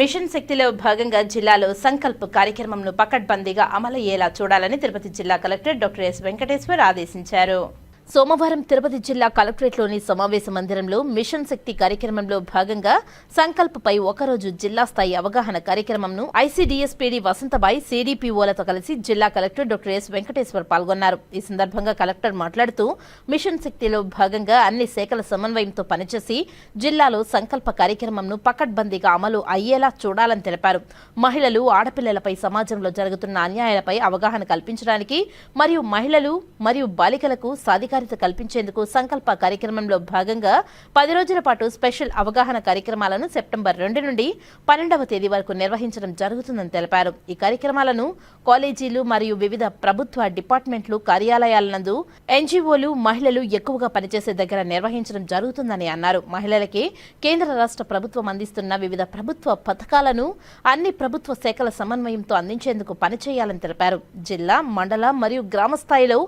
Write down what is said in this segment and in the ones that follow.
Machine శక్తిలో భాగంగా జిల్లాలో సంకల్ప్ కార్యక్రమంను పకడ్బందీగా అమలయ్యేలా చూడాలని తిరుపతి జిల్లా కలెక్టర్ డాక్టర్ ఎస్ వెంకటేశ్వర్ ఆదేశించారు. సోమవారం తిరుపతి జిల్లా కలెక్టరేట్లోని సమావేశ మందిరంలో మిషన్ శక్తి కార్యక్రమంలో భాగంగా సంకల్పపై ఒకరోజు జిల్లా స్థాయి అవగాహన కార్యక్రమంను ఐసీడీఎస్పీడీ వసంతబాయి సీడీపీఓలతో కలిసి జిల్లా కలెక్టర్ డాక్టర్ ఎస్ వెంకటేశ్వర్ పాల్గొన్నారు. ఈ సందర్భంగా కలెక్టర్ మాట్లాడుతూ మిషన్ శక్తిలో భాగంగా అన్ని శాఖల సమన్వయంతో పనిచేసి జిల్లాలో సంకల్ప కార్యక్రమంను పకడ్బందీగా అమలు అయ్యేలా చూడాలని తెలిపారు. మహిళలు ఆడపిల్లలపై సమాజంలో జరుగుతున్న అన్యాయాలపై అవగాహన కల్పించడానికి మరియు మహిళలు మరియు బాలికలకు అధికారిత కల్పించేందుకు సంకల్ప కార్యక్రమంలో భాగంగా పది రోజుల పాటు స్పెషల్ అవగాహన కార్యక్రమాలను సెప్టెంబర్ రెండు నుండి పన్నెండవ తేదీ వరకు నిర్వహించడం జరుగుతుందని తెలిపారు. ఈ కార్యక్రమాలను కాలేజీలు మరియు వివిధ ప్రభుత్వ డిపార్ట్మెంట్లు కార్యాలయాల నందు ఎన్జీఓలు మహిళలు ఎక్కువగా పనిచేసే దగ్గర నిర్వహించడం జరుగుతుందని అన్నారు. మహిళలకి కేంద్ర రాష్ట్ర ప్రభుత్వం అందిస్తున్న వివిధ ప్రభుత్వ పథకాలను అన్ని ప్రభుత్వ శాఖల సమన్వయంతో అందించేందుకు పనిచేయాలని తెలిపారు. జిల్లా మండల మరియు గ్రామ స్థాయిలో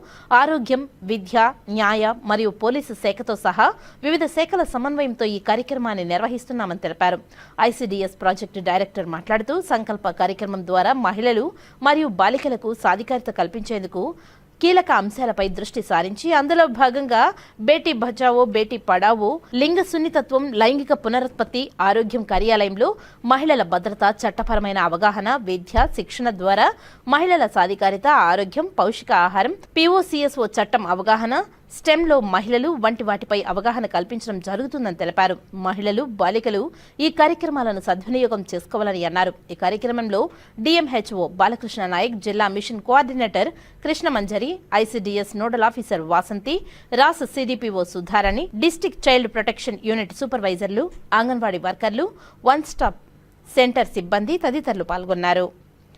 ఆరోగ్యం విద్య న్యాయ మరియు పోలీసు శాఖతో సహా వివిధ శాఖల సమన్వయంతో ఈ కార్యక్రమాన్ని నిర్వహిస్తున్నామని తెలిపారు. ఐసీడీఎస్ ప్రాజెక్టు డైరెక్టర్ మాట్లాడుతూ సంకల్ప కార్యక్రమం ద్వారా మహిళలు మరియు బాలికలకు సాధికారిత కల్పించేందుకు కీలక అంశాలపై దృష్టి సారించి అందులో భాగంగా బేటీ బచావో బేటీ పడావో లింగ సున్నితత్వం లైంగిక పునరుత్పత్తి ఆరోగ్యం కార్యాలయంలో మహిళల భద్రత చట్టపరమైన అవగాహన విద్య శిక్షణ ద్వారా మహిళల సాధికారిత ఆరోగ్యం పౌష్టిక ఆహారం పీఓసీఎస్ఓ చట్టం అవగాహన స్టెమ్లో మహిళలు వంటి వాటిపై అవగాహన కల్పించడం జరుగుతుందని తెలిపారు. మహిళలు బాలికలు ఈ కార్యక్రమాలను సద్వినియోగం చేసుకోవాలని అన్నారు. ఈ కార్యక్రమంలో డిఎంహెచ్ఓ బాలకృష్ణ నాయక్ జిల్లా mission coordinator Krishna Manjari ICDS nodal officer Vasanthi Ras CDPO Sudharani district child protection unit సూపర్వైజర్లు anganwadi వర్కర్లు వన్ స్టాప్ సెంటర్ సిబ్బంది తదితరులు పాల్గొన్నారు.